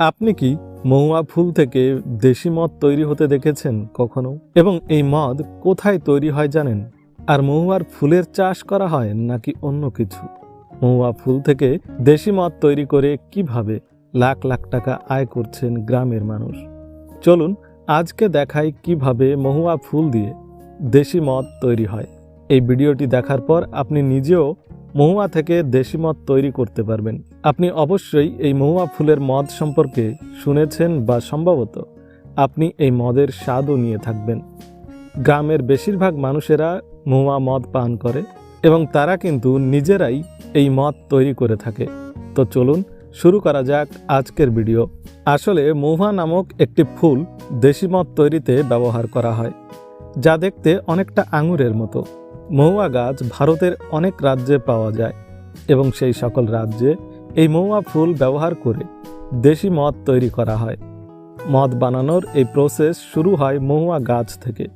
আপনি কি মহুয়া ফুল থেকে দেশি মদ তৈরি হতে দেখেছেন কখনো? এবং এই মদ কোথায় তৈরি হয় জানেন? আর মহুয়ার ফুলের চাষ করা হয় নাকি অন্য কিছু? মহুয়া ফুল থেকে দেশি মদ তৈরি করে কীভাবে লাখ লাখ টাকা আয় করছেন গ্রামের মানুষ? চলুন আজকে দেখাই কীভাবে মহুয়া ফুল দিয়ে দেশি মদ তৈরি হয়। এই ভিডিওটি দেখার পর আপনি নিজেও মহুয়া থেকে দেশি মদ তৈরি করতে পারবেন। আপনি অবশ্যই এই মহুয়া ফুলের মদ সম্পর্কে শুনেছেন বা সম্ভবত আপনি এই মদের স্বাদও নিয়ে থাকবেন। গ্রামের বেশিরভাগ মানুষেরা মহুয়া মদ পান করে এবং তারা কিন্তু নিজেরাই এই মদ তৈরি করে থাকে। তো চলুন শুরু করা যাক আজকের ভিডিও। আসলে মহুয়া নামক একটি ফুল দেশি মদ তৈরিতে ব্যবহার করা হয়, যা দেখতে অনেকটা আঙুরের মতো। মহুয়া গাছ ভারতের অনেক রাজ্যে পাওয়া যায় এবং সেই সকল রাজ্যে এই মহুয়া ফুল ব্যবহার করে দেশি মদ তৈরি করা হয়। মদ বানানোর এই প্রসেস শুরু হয় মহুয়া গাছ থেকে।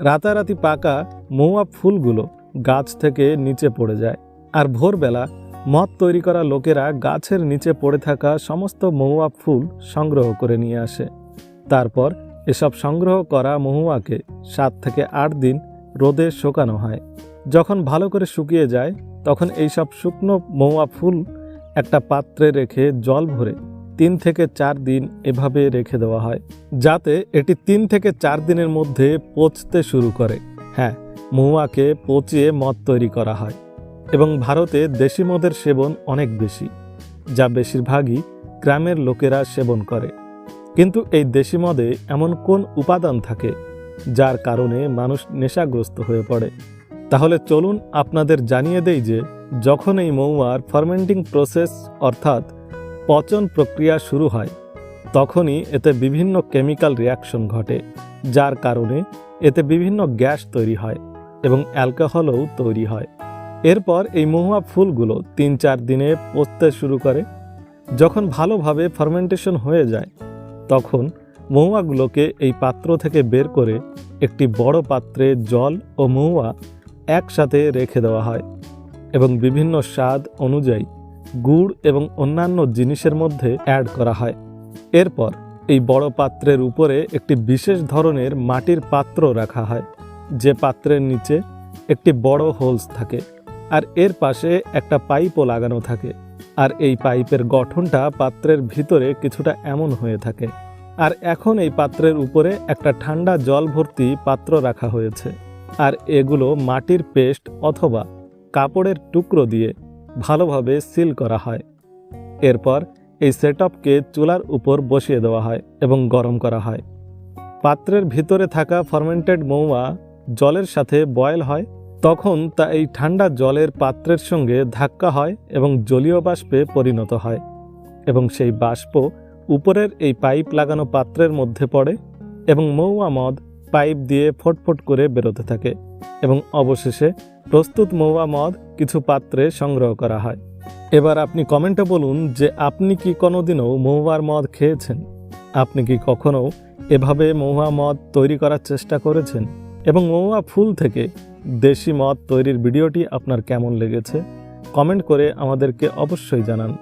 রাতারাতি পাকা মহুয়া ফুলগুলো গাছ থেকে নিচে পড়ে যায়। আর ভোরবেলা মদ তৈরি করা লোকেরা গাছের নিচে পড়ে থাকা সমস্ত মহুয়া ফুল সংগ্রহ করে নিয়ে আসে। তারপর এসব সংগ্রহ করা মহুয়াকে সাত থেকে আট দিন রোদে শুকানো হয়। যখন ভালো করে শুকিয়ে যায়, তখন এইসব শুকনো মহুয়া ফুল একটা পাত্রে রেখে জল ভরে তিন থেকে চার দিন এভাবে রেখে দেওয়া হয়, যাতে এটি তিন থেকে চার দিনের মধ্যে পচতে শুরু করে। হ্যাঁ মহুয়াকে পচিয়ে মদ তৈরি করা হয়। এবং ভারতে দেশি মদের সেবন অনেক বেশি, যা বেশিরভাগই গ্রামের লোকেরা সেবন করে। কিন্তু এই দেশি মদে এমন কোন উপাদান থাকে, যার কারণে মানুষ নেশাগ্রস্ত হয়ে পড়ে? তাহলে চলুন আপনাদের জানিয়ে দেই যে যখন এই মৌয়ার ফার্মেন্টিং প্রসেস অর্থাৎ পচন প্রক্রিয়া শুরু হয়, তখনই এতে বিভিন্ন কেমিক্যাল রিয়াকশন ঘটে, যার কারণে এতে বিভিন্ন গ্যাস তৈরি হয় এবং অ্যালকোহলও তৈরি হয়। এরপর এই মহুয়া ফুলগুলো তিন চার দিনে পচতে শুরু করে। যখন ভালোভাবে ফার্মেন্টেশন হয়ে যায়, তখন মহুয়াগুলোকে এই পাত্র থেকে বের করে একটি বড় পাত্রে জল ও মহুয়া একসাথে রেখে দেওয়া হয়। এবং বিভিন্ন স্বাদ অনুযায়ী গুড় এবং অন্যান্য জিনিসের মধ্যে অ্যাড করা হয়। এরপর এই বড় পাত্রের উপরে একটি বিশেষ ধরনের মাটির পাত্র রাখা হয়, যে পাত্রের নিচে একটি বড় হোলস থাকে আর এর পাশে একটা পাইপও লাগানো থাকে আর এই পাইপের গঠনটা পাত্রের ভিতরে কিছুটা এমন হয়ে থাকে। আর এখন এই পাত্রের উপরে একটা ঠান্ডা জল ভর্তি পাত্র রাখা হয়েছে। আর এগুলো মাটির পেস্ট অথবা কাপড়ের টুকরো দিয়ে ভালোভাবে সিল করা হয়। এরপর এই সেটআপকে চুলার উপর বসিয়ে দেওয়া হয় এবং গরম করা হয়। পাত্রের ভিতরে থাকা ফার্মেন্টেড মৌয়া জলের সাথে বয়েল হয়। তখন তা এই ঠান্ডা জলের পাত্রের সঙ্গে ধাক্কা হয় এবং জলীয় বাষ্পে পরিণত হয় এবং সেই বাষ্প উপরের এই পাইপ লাগানো পাত্রের মধ্যে পড়ে এবং মৌয়া মদ পাইপ দিয়ে ফটফট করে বেরোতে থাকে এবং অবশেষে প্রস্তুত মৌয়া মদ কিছু পাত্রে সংগ্রহ করা হয়। এবার আপনি কমেন্টে বলুন যে আপনি কি কোনোদিনও মহুয়ার মদ খেয়েছেন? আপনি কি কখনো এভাবে মহুয়া মদ তৈরি করার চেষ্টা করেছেন? এবং মহুয়া ফুল থেকে দেশি মদ তৈরির ভিডিওটি আপনার কেমন লেগেছে? কমেন্ট করে আমাদেরকে অবশ্যই জানান।